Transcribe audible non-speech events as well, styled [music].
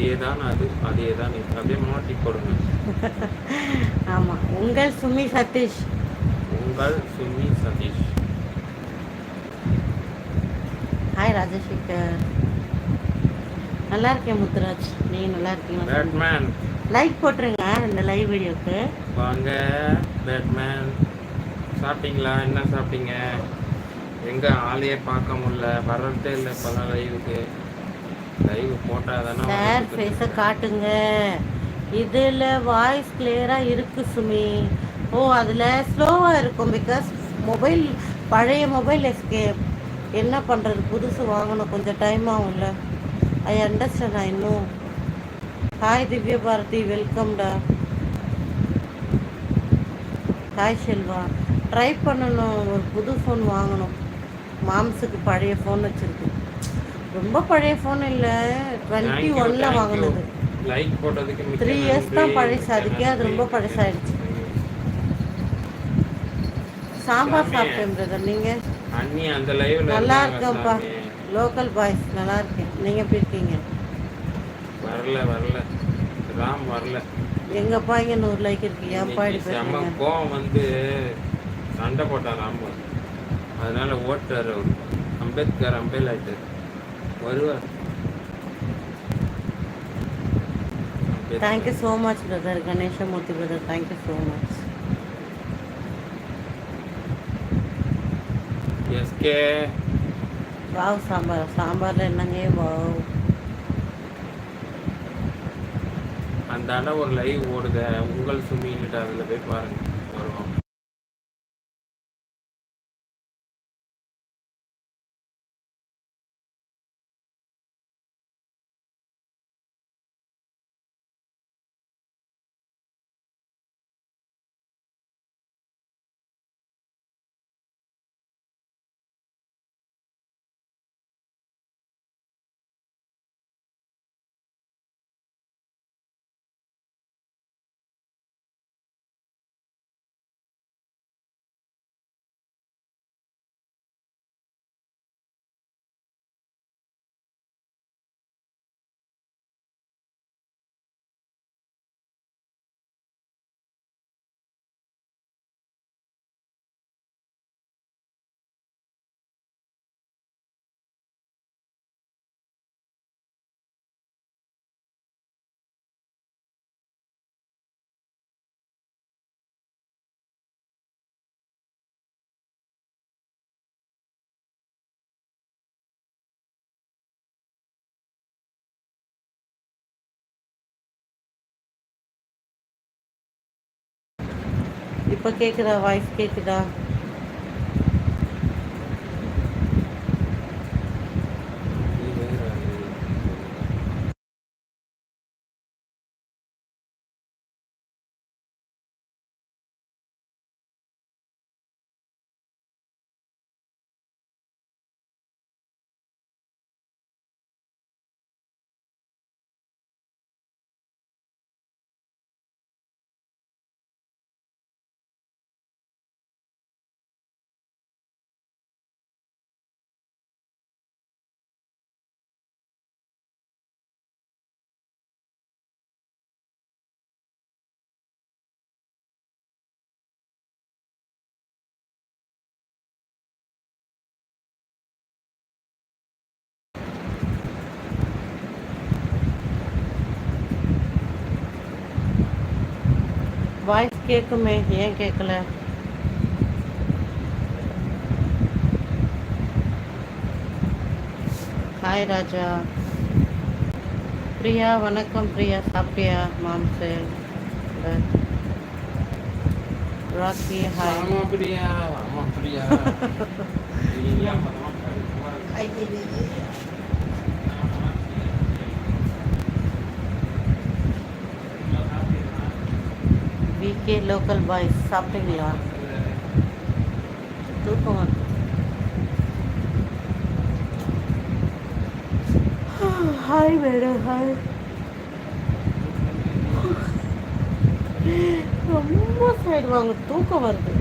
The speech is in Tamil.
அதே தான் அது அதே தான் இது. அப்படியே மாட்டி போடுங்க. [laughs] ஆமாம் உங்கள் சுமி சதீஷ். உங்கள் சுமி சதீஷ். ஹாய் ராஜசேகர். நல்லா இருக்கேன் முத்துராஜ். நீ நல்லா இருக்கீங்களா பேட்மேன் லைக் போட்டுருங்க இந்த லைவ் வீடியோக்கு. வாங்க பேட்மேன் சாப்பிட்டீங்களா? என்ன சாப்பிட்டீங்க? எங்க ஆளையே பார்க்க முடியல. வர்றதே இல்லை பல லைவுக்கு சார் ஃபேஸை காட்டுங்க. இதில் வாய்ஸ் கிளியராக இருக்கு சுமி. ஓ அதில் ஸ்லோவாக இருக்கும் பிகாஸ் மொபைல் பழைய மொபைல் எஸ்கேப் என்ன பண்ணுறது புதுசு வாங்கணும். கொஞ்சம் டைம் ஆகும்ல. I understand I know hi Divya Bharathi வெல்கம்டா hi Selva. Try பண்ணணும். ஒரு புது ஃபோன் வாங்கணும். மாம்ஸுக்கு பழைய ஃபோன் வச்சுருக்கு. ரொம்ப பழைய ஃபோன் இல்லை. டுவெண்ட்டி ஒன்ல வாங்கினது. லைக் போட்டதுக்கு த்ரீ இயர்ஸ் தான். பழசு. அதுக்கே அது ரொம்ப பழசாயிடுச்சு. சாம்பார் சாமி. சாப்பிட்டேன் பிரதர் நீங்கள் அண்ணி அந்த லைவ்ல நல்லா இருக்கேன்ப்பா. லோக்கல் பாய்ஸ் நல்லா இருக்கேன். நீங்கள் எப்படி இருக்கீங்க? வரல வரல. ராம் வரல. எங்கப்பா இங்கே நூறு லைக் இருக்கு? ஏன்ப்பா இப்படி பேசுறீங்க? கோவம் வந்து சண்டை போட்டார் ராம் அதனால ஓட்டார் அவர். அம்பேத்கர் அம்பேல் ஆயிட்டார் வருவார். Thank you so much brother Ganeshamoorthy brother thank you so much S K wow sambar சாம்பாரில் என்னங்க? வாவ் அந்த அண்ணன் ஒரு லைவ் ஓடுத உங்கள் சுமின்னுட்டு அதில் போய் பாருங்க. இப்போ கேட்குதா வாய்ஸ் கேட்குதா வாய்ஸ் கேட்குமே ஏன் கேட்கல ஹாய் ராஜா பிரியா வணக்கம் பிரியா சாப்பிட்டியா மாம்சு ராக்கி ஹாய் ஆமா பிரியா ஆமா பிரியா [laughs] நீயா பதமா பாரு. விகே லோக்கல் பாய்ஸ் சாப்பிட்டீங்களா தூக்கம் வருது. ஹாய் மேடம் ஹாய் ரொம்ப சைடு வாங்க தூக்கம் வருது